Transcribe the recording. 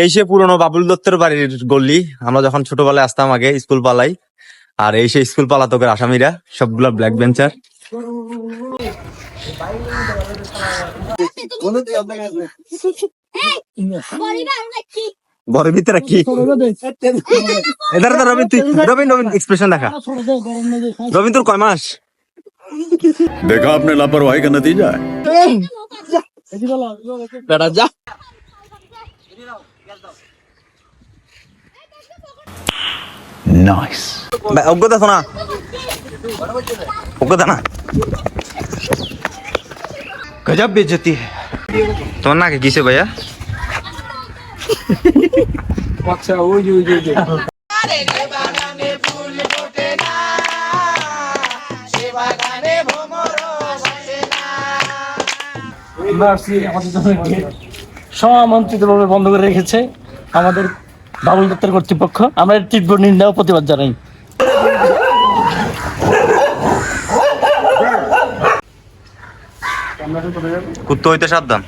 এই সে পুরনো বাবুল দত্তের বাড়ির গল্লি আমরা যখন ছোটবেলায় আসতাম আগে স্কুল পালাই আর এই সে স্কুল পালাতকের আসামিরা সবগুলা ব্ল্যাক বেঞ্চার। বড় ভিতরে কি? এদার তো তুই এক্সপ্রেশন দেখা। রবীন তোর কয় মাস? দেখা আপনি লাপরওয়াহি কা নতিজা বেটা যা। Nice. Baik, udah that's not. Oh, good, that's not. Good job, bitch. You're not Terima. ভাবে বন্ধ করে রেখেছে আমাদের বাবুল দত্তের কর্তৃপক্ষ। আমরা তীব্র নিন্দা ও প্রতিবাদ জানাই। কুত্ত হইতে সাবধান।